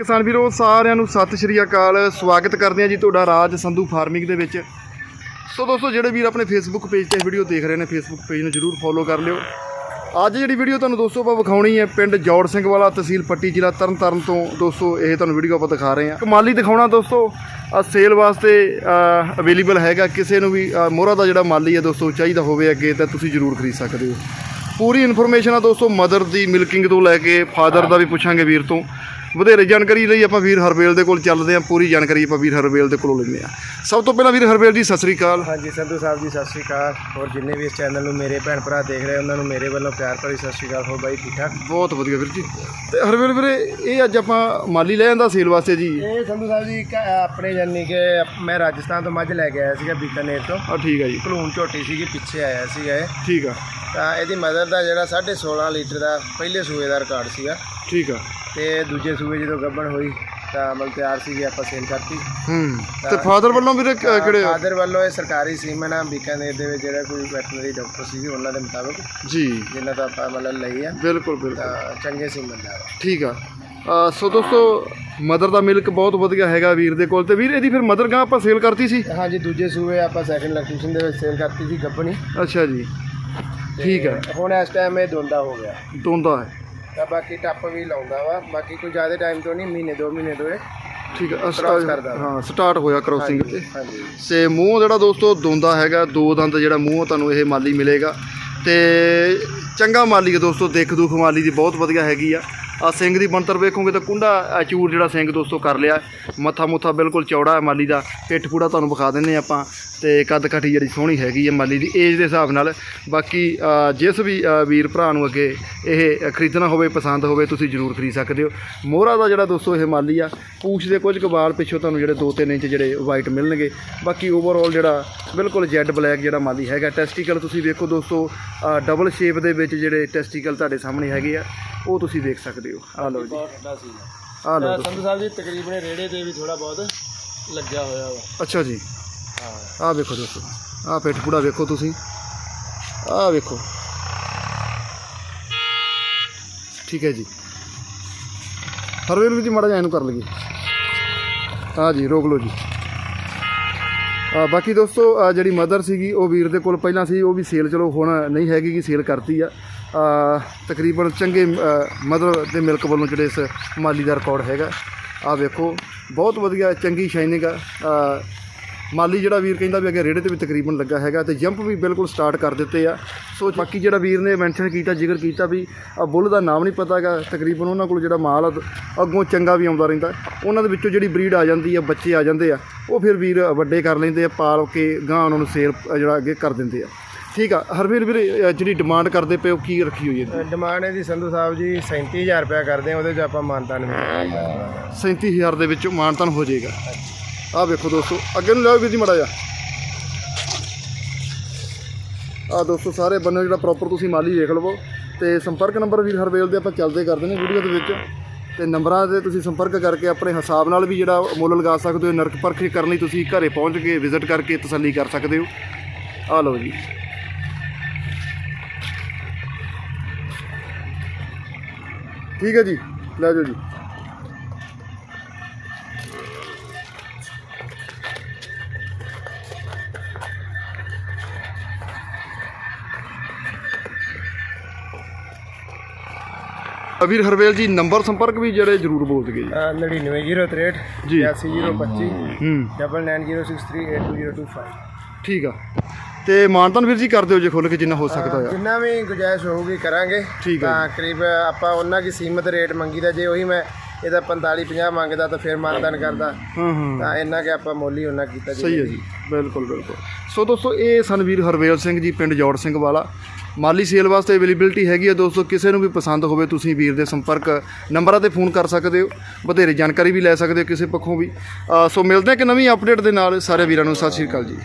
ਕਿਸਾਨ ਵੀਰੋ, ਸਾਰਿਆਂ ਨੂੰ ਸਤਿ ਸ਼੍ਰੀ ਅਕਾਲ। ਸਵਾਗਤ ਕਰਦੇ ਹਾਂ ਜੀ ਤੁਹਾਡਾ ਰਾਜ ਸੰਧੂ ਫਾਰਮਿੰਗ ਦੇ ਵਿੱਚ। ਸੋ ਦੋਸਤੋ, ਜਿਹੜੇ ਵੀਰ ਆਪਣੇ ਫੇਸਬੁੱਕ ਪੇਜ ਤੇ ਵੀਡੀਓ ਦੇਖ ਰਹੇ ਨੇ ਫੇਸਬੁੱਕ ਪੇਜ ਨੂੰ ਜਰੂਰ ਫੋਲੋ ਕਰ ਲਿਓ। ਅੱਜ ਜਿਹੜੀ ਵੀਡੀਓ ਤੁਹਾਨੂੰ ਦੋਸਤੋ ਆਪਾਂ ਵਿਖਾਉਣੀ ਹੈ, ਪਿੰਡ ਜੌੜ ਸਿੰਘ ਵਾਲਾ, ਤਹਿਸੀਲ ਪੱਟੀ ਜ਼ਿਲ੍ਹਾ ਤਰਨਤਾਰਨ ਤੋਂ। ਦੋਸਤੋ, ਇਹ ਤੁਹਾਨੂੰ ਵੀਡੀਓ ਆਪਾਂ ਦਿਖਾ ਰਹੇ ਹਾਂ। ਕਮਾਲੀ ਦਿਖਾਉਣਾ ਦੋਸਤੋ ਆ ਸੇਲ ਵਾਸਤੇ ਅਵੇਲੇਬਲ ਹੈਗਾ। ਕਿਸੇ ਨੂੰ ਵੀ ਮੋਹਰਾ ਦਾ ਜਿਹੜਾ ਮਾਲੀ ਹੈ ਦੋਸਤੋ ਚਾਹੀਦਾ ਹੋਵੇ ਅੱਗੇ, ਤਾਂ ਤੁਸੀਂ ਜਰੂਰ ਖਰੀਦ ਸਕਦੇ ਹੋ। ਪੂਰੀ ਇਨਫੋਰਮੇਸ਼ਨ ਆ ਦੋਸਤੋ ਮਦਰ ਦੀ ਮਿਲਕਿੰਗ ਤੋਂ ਲੈ ਕੇ ਫਾਦਰ ਦਾ ਵੀ ਪੁੱਛਾਂਗੇ ਵੀਰ ਤੋਂ। ਵਧੇਰੇ ਜਾਣਕਾਰੀ ਲਈ ਆਪਾਂ ਵੀਰ ਹਰਵੇਲ ਦੇ ਕੋਲ ਚੱਲਦੇ ਹਾਂ। ਪੂਰੀ ਜਾਣਕਾਰੀ ਆਪਾਂ ਵੀਰ ਹਰਵੇਲ ਦੇ ਕੋਲੋਂ ਲੈਂਦੇ ਹਾਂ। ਸਭ ਤੋਂ ਪਹਿਲਾਂ ਵੀਰ ਹਰਵੇਲ ਜੀ ਸਤਿ ਸ੍ਰੀ ਅਕਾਲ। ਹਾਂਜੀ ਸੰਧੂ ਸਾਹਿਬ ਜੀ ਸਤਿ ਸ਼੍ਰੀ ਅਕਾਲ। ਹੋਰ ਜਿੰਨੇ ਵੀ ਇਸ ਚੈਨਲ ਨੂੰ ਮੇਰੇ ਭੈਣ ਭਰਾ ਦੇਖ ਰਹੇ ਉਹਨਾਂ ਨੂੰ ਮੇਰੇ ਵੱਲੋਂ ਪਿਆਰ ਭਰੀ ਸਤਿ ਸ਼੍ਰੀ ਅਕਾਲ। ਹੋ ਬਾਈ ਠੀਕ ਠਾਕ? ਬਹੁਤ ਵਧੀਆ ਵੀਰ ਜੀ। ਤੇ ਹਰਵੇਲ ਵੀਰੇ ਇਹ ਅੱਜ ਆਪਾਂ ਮਾਲੀ ਲੈ ਆਂਦਾ ਸੇਲ ਵਾਸਤੇ ਜੀ? ਇਹ ਸੰਧੂ ਸਾਹਿਬ ਜੀ ਇੱਕ ਆਪਣੇ ਜਾਨੀ ਕਿ ਮੈਂ ਰਾਜਸਥਾਨ ਤੋਂ ਮੱਝ ਲੈ ਕੇ ਆਇਆ ਸੀਗਾ ਬੀਕਾਨੇਰ ਤੋਂ। ਆ ਠੀਕ ਆ ਜੀ। ਭਲੂਣ ਝੋਟੀ ਸੀਗੀ ਪਿੱਛੇ ਆਇਆ ਸੀਗਾ ਇਹ। ਠੀਕ ਆ। ਤਾਂ ਇਹਦੀ ਮਦਰ ਦਾ ਜਿਹੜਾ 16.5 ਲੀਟਰ ਦਾ ਪਹਿਲੇ ਸੂਏ ਦਾ ਰਿਕਾਰਡ ਸੀਗਾ। ਠੀਕ ਆ। ਤੇ ਦੂਜੇ ਸੂਏ ਜਦੋਂ ਗੱਭਣ ਹੋਈ ਤਾਂ ਮਤਲਬ ਤਿਆਰ ਸੀਗੀ ਆਪਾਂ ਸੇਲ ਕਰਤੀ। ਹੂੰ ਤੇ ਫਾਦਰ ਵੱਲੋਂ ਵੀਰੇ ਕ- ਕਿਹੜੇ ਆ? ਫਾਦਰ ਵੱਲੋਂ ਇਹ ਸਰਕਾਰੀ ਸੀਮਨ ਆ ਬੀਕਾਨੇਰ ਦੇ ਵਿੱਚ ਜਿਹੜਾ ਕੋਈ ਵੈਟਰਨਰੀ ਡਾਕਟਰ ਸੀਗੇ ਉਹਨਾਂ ਦੇ ਮੁਤਾਬਕ ਜੀ। ਜਿਨ੍ਹਾਂ ਤੋਂ ਆਪਾਂ ਮਤਲਬ ਲਈ ਆ। ਬਿਲਕੁਲ ਬਿਲਕੁਲ। ਤਾਂ ਚੰਗੇ ਸੀਮਨ ਦਾ। ਵਾ। ਠੀਕ ਆ। ਅ, ਸੋ ਦੋਸਤੋ ਮਦਰ ਦਾ ਮਿਲਕ ਬਹੁਤ ਵਧੀਆ ਹੈਗਾ ਵੀਰ ਦੇ ਕੋਲ। ਤੇ ਵੀਰ ਇਹਦੀ ਫਿਰ ਮਦਰ ਗਾਂ ਆਪਾਂ ਸੇਲ ਕਰਤੀ ਸੀ? ਹਾਂਜੀ ਦੂਜੇ ਸੂਏ ਆਪਾਂ ਸੈਕੰਡ ਲੋਕੇਸ਼ਨ ਦੇ ਵਿੱਚ ਸੇਲ ਕਰਤੀ ਸੀ ਗੱਬਣੀ। ਅੱਛਾ ਜੀ। ਠੀਕ ਹੈ ਹੁਣ ਇਸ ਟਾਈਮ ਇਹ ਦੋਂਦਾ ਹੋ ਗਿਆ। ਦੋਂਦਾ ਹੈ। ਤਾਂ ਬਾਕੀ ਟੱਪ ਵੀ ਲਾਉਂਦਾ ਵਾ। ਬਾਕੀ ਕੋਈ ਜ਼ਿਆਦਾ ਟਾਈਮ ਤੋਂ ਨਹੀਂ ਮਹੀਨੇ ਦੋ ਮਹੀਨੇ ਤੋਂ ਇਹ ਠੀਕ ਹੈ ਅ, Cross ਸਟਾ- ਕਰਦਾ। ਹਾਂ ਸਟਾਰਟ ਹੋਇਆ ਕ੍ਰੋਸਿੰਗ ਤੇ। ਹਾਂਜੀ ਸੇ ਮੂੰਹ ਜਿਹੜਾ ਦੋਸਤੋ ਦੋਂਦਾ ਹੈਗਾ ਦੋ ਦੰਦ ਜਿਹੜਾ ਮੂੰਹ ਤੁਹਾਨੂੰ ਇਹ ਮਾਲੀ ਮਿਲੇਗਾ। ਤੇ ਚੰਗਾ ਮਾਲੀ ਹੈ ਦੋਸਤੋ ਦੇਖ ਦੁਖ ਮਾਲੀ ਦੀ ਬਹੁਤ ਵਧੀਆ ਹੈਗੀ ਆ। ਆ ਸਿੰਘ ਦੀ ਬਣਤਰ ਵੇਖੋਗੇ ਤਾਂ ਕੁੰਡਾ ਅ, ਚੂਰ ਜਿਹੜਾ ਸਿੰਘ ਦੋਸਤੋ ਕਰ ਲਿਆ। ਮੱਥਾ ਮੁੱਥਾ ਬਿਲਕੁਲ ਚੌੜਾ ਹੈ ਮਾਲੀ ਦਾ। ਪਿੱਠ ਪੂੜਾ ਤੁਹਾਨੂੰ ਵਿਖਾ ਦਿੰਨੇ ਆਪਾਂ ਤੇ ਕੱਦ ਕਾਠੀ ਜਿਹੜੀ ਸੋਹਣੀ ਹੈਗੀ ਹੈ ਮਾਲੀ ਦੀ ਏਜ ਦੇ ਹਿਸਾਬ ਨਾਲ। ਬਾਕੀ ਜਿਸ ਵੀ ਵੀਰ ਭਰਾ ਨੂੰ ਅੱਗੇ ਇਹ ਖਰੀਦਣਾ ਹੋਵੇ ਪਸੰਦ ਹੋਵੇ ਤੁਸੀਂ ਜ਼ਰੂਰ ਖਰੀਦ ਸਕਦੇ ਹੋ। ਮੋਹਰਾ ਦਾ ਜਿਹੜਾ ਦੋਸਤੋ ਇਹ ਮਾਲੀ ਆ ਪੂਛ ਦੇ ਕੁਝ ਕਬਾਲ ਪਿੱਛੋਂ ਤੁਹਾਨੂੰ ਜਿਹੜੇ 2-3 ਇੰਚ ਜਿਹੜੇ ਵਾਈਟ ਮਿਲਣਗੇ। ਬਾਕੀ ਓਵਰਆਲ ਜਿਹੜਾ ਬਿਲਕੁਲ ਜੈਡ ਬਲੈਕ ਜਿਹੜਾ ਮਾਲੀ ਹੈਗਾ ਟੈਸਟੀਕਲ ਤੁਸੀਂ ਵੇਖੋ ਦੋਸਤੋ ਡਬਲ ਸ਼ੇਪ ਦੇ ਵਿੱਚ ਜਿਹੜੇ ਟੈਸਟੀਕਲ ਤੁਹਾਡੇ ਸਾਹਮਣੇ ਹੈਗੇ ਆ ਉਹ ਤੁਸੀਂ ਵੇਖ ਸਕਦੇ ਹੋ ਆ ਲਓ ਜੀ। ਬਹੁਤ ਠੰਡਾ ਸੀ ਆ ਲਓ ਦੋਸਤੋ। ਸੰਧੂ ਸਾਹਿਬ ਜੀ ਤਕਰੀਬਨ ਰੇੜੇ ਤੇ ਵੀ ਥੋੜਾ ਬਹੁਤ ਲੱਗਿਆ ਹੋਇਆ ਵਾ। ਅੱਛਾ ਜੀ। ਹਾਂ। ਆਹ ਵੇਖੋ ਦੋਸਤੋ ਆਹ ਪਿੱਠ ਪੂੜਾ ਵੇਖੋ ਤੁਸੀਂ। ਆਹ ਵੇਖੋ। ਠੀਕ ਹੈ ਜੀ। ਹਰਵੇਲ ਵੀ ਜੀ ਮਾੜਾ ਜਿਹਾ ਇਹਨੂੰ ਕਰ ਲਈਏ। ਹਾਂ ਜੀ ਰੋਕ ਲਓ ਜੀ। ਆ ਬਾਕੀ ਦੋਸਤੋ ਆਹ ਜਿਹੜੀ ਮਦਰ ਸੀਗੀ ਉਹ ਵੀਰ ਦੇ ਕੋਲ ਪਹਿਲਾਂ ਸੀ। ਉਹ ਵੀ ਸੇਲ ਚਲੋ ਹੁਣ ਨਹੀਂ ਹੈਗੀ ਕਿ ਸੇਲ ਕਰਤੀ ਆ। ਤਕਰੀਬਨ ਚੰਗੇ ਮਦਰ ਦੇ ਮਿਲਕ ਵੱਲੋਂ ਜਿਹੜੇ ਇਸ ਮਾਲੀ ਦਾ ਰਿਕਾਰਡ ਹੈਗਾ ਆ ਵੇਖੋ ਬਹੁਤ ਵਧੀਆ ਚੰਗੀ ਸ਼ਾਈਨਿੰਗ ਆ। ਮਾਲੀ ਜਿਹੜਾ ਵੀਰ ਕਹਿੰਦਾ ਵੀ ਅੱਗੇ ਰੇੜੇ ਤੇ ਵੀ ਤਕਰੀਬਨ ਲੱਗਾ ਹੈਗਾ ਤੇ ਜੰਪ ਵੀ ਬਿਲਕੁਲ ਸਟਾਰਟ ਕਰ ਦਿੱਤੇ ਆ। ਸੋ ਬਾਕੀ ਜਿਹੜਾ ਵੀਰ ਨੇ ਮੈਂਸ਼ਨ ਕੀਤਾ ਜ਼ਿਕਰ ਕੀਤਾ ਵੀ ਆ ਬੁੱਲ ਦਾ ਨਾਮ ਨਹੀਂ ਪਤਾ ਹੈਗਾ ਤਕਰੀਬਨ ਉਹਨਾਂ ਕੋਲ ਜਿਹੜਾ ਮਾਲ ਆ, ਅੱਗੋਂ ਚੰਗਾ ਵੀ ਆਉਂਦਾ ਰਹਿੰਦਾ। ਉਹਨਾਂ ਦੇ ਵਿੱਚੋਂ ਜਿਹੜੀ ਬਰੀਡ ਆ ਜਾਂਦੀ ਆ ਬੱਚੇ ਆ ਜਾਂਦੇ ਆ ਉਹ ਫਿਰ ਵੀਰ ਵੱਡੇ ਕਰ ਲੈਂਦੇ ਆ ਪਾਲ ਕੇ ਗਾਂ ਉਹਨਾਂ ਨੂੰ ਸੇਲ ਜਿਹੜਾ ਅੱਗੇ ਕਰ ਦਿੰਦੇ ਆ। ਠੀਕ ਆ ਹਰਵੀਰ ਵੀਰ ਅ, ਜਿਹੜੀ ਡਿਮਾਂਡ ਕਰਦੇ ਪਏ ਉਹ ਕੀ ਰੱਖੀ ਹੋਈ ਹੈ? ਡਿਮਾਂਡ ਇਹਦੀ ਸੰਧੂ ਸਾਹਿਬ ਜੀ 37000 ਰੁਪਇਆ ਕਰਦੇ ਆ ਉਹਦੇ 'ਚ ਆਪਾਂ ਮਾਨਤਾਨ ਵੀ ਕਰਾਂਗੇ 37000 ਦੇ ਵਿੱਚੋਂ ਮਾਨਤਨ ਹੋ ਜਾਏਗਾ। ਆਹ ਵੇਖੋ ਦੋਸਤੋ ਅੱਗੇ ਨੂੰ ਲਿਆਓ ਵੀਰ ਜੀ ਮੜਾ ਜਾ ਆਹ ਦੋਸਤੋ ਸਾਰੇ ਬੰਨੇ ਜਿਹੜਾ ਪ੍ਰੋਪਰ ਤੁਸੀਂ ਮਾਲੀ ਦੇਖ ਲਵੋ। ਤੇ ਸੰਪਰਕ ਨੰਬਰ ਵੀਰ ਹਰਵੇਲ ਦੇ ਆਪਾਂ ਚੱਲਦੇ ਕਰਦੇ ਨੇ ਵੀਡੀਓ ਦੇ ਵਿੱਚ। ਤੇ ਨੰਬਰਾਂ ਤੇ ਤੁਸੀਂ ਸੰਪਰਕ ਕਰਕੇ ਆਪਣੇ ਹਿਸਾਬ ਨਾਲ ਵੀ ਜਿਹੜਾ ਮੁੱਲ ਲਗਾ ਸਕਦੇ ਹੋ। ਨਰਕ ਪਰਖ ਕਰਨ ਲਈ ਤੁਸੀਂ ਘਰੇ ਪਹੁੰਚ ਕੇ ਵਿਜ਼ਿਟ ਕਰਕੇ ਤਸੱਲੀ ਕਰ ਸਕਦੇ ਹੋ। ਆਹ ਲਓ ਜੀ। ਠੀਕ ਹੈ ਜੀ ਲੈ ਜਾਓ ਜੀ। ਵੀਰ ਹਰਵੇਲ ਜੀ ਨੰਬਰ ਸੰਪਰਕ ਵੀ ਜਿਹੜੇ ਜ਼ਰੂਰ ਬੋਲ ਦਗੇ ਜੀ। 99063 ਜੀ। 80025 ਹੂੰ। 9906382025 ਠੀਕ ਆ। ਤੇ ਮਾਨਤਨ ਵੀਰ ਜੀ ਕਰ ਦਿਓ ਜੇ ਖੁੱਲ ਕੇ ਜਿੰਨਾ ਹੋ ਸਕਦਾ ਆ। ਜਿੰਨਾ ਵੀ ਗੁਜਾਇਸ਼ ਹੋਊਗੀ ਕਰਾਂਗੇ। ਠੀਕ ਹੈ ਤਾਂ ਕਰੀਬ ਆਪਾਂ ਉਹਨਾਂ ਦੀ ਸੀਮਤ ਰੇਟ ਮੰਗੀਦਾ ਜੇ ਉਹੀ ਮੈਂ ਇਹਦਾ 45 50 ਮੰਗਦਾ ਤਾਂ ਫਿਰ ਮਾਨਦਾਨ ਕਰਦਾ। ਹਾਂ ਹਾਂ। ਤਾਂ ਇੰਨਾ ਕਿ ਆਪਾਂ ਮੁੱਲ ਉਹਨਾਂ ਕੀਤਾ ਜੀ। ਸਹੀ ਹੈ ਜੀ। ਬਿਲਕੁਲ ਬਿਲਕੁਲ। ਸੋ ਦੋਸਤੋ ਇਹ ਸਨ ਵੀਰ ਹਰਵੇਲ ਸਿੰਘ ਜੀ ਪਿੰਡ ਜੌੜ ਸਿੰਘ ਵਾਲਾ। ਮਾਲੀ ਸੇਲ ਵਾਸਤੇ ਅਵੇਲੇਬਿਲਟੀ ਹੈਗੀ ਹੈ ਦੋਸਤੋ ਕਿਸੇ ਨੂੰ ਵੀ ਪਸੰਦ ਹੋਵੇ ਤੁਸੀਂ ਵੀਰ ਦੇ ਸੰਪਰਕ ਨੰਬਰਾਂ ਤੇ ਫੋਨ ਕਰ ਸਕਦੇ ਹੋ ਬਥੇਰੇ ਜਾਣਕਾਰੀ ਵੀ ਲੈ ਸਕਦੇ ਹੋ ਕਿਸੇ ਪੱਖੋਂ ਵੀ। ਸੋ ਮਿਲਦੇ ਹਾਂ ਕਿ ਨਵੀਂ ਅਪਡੇਟ ਦੇ ਨਾਲ। ਸਾਰੇ ਵੀਰਾਂ ਨੂੰ ਸਤਿ ਸ਼੍ਰੀ ਅਕਾਲ ਜੀ।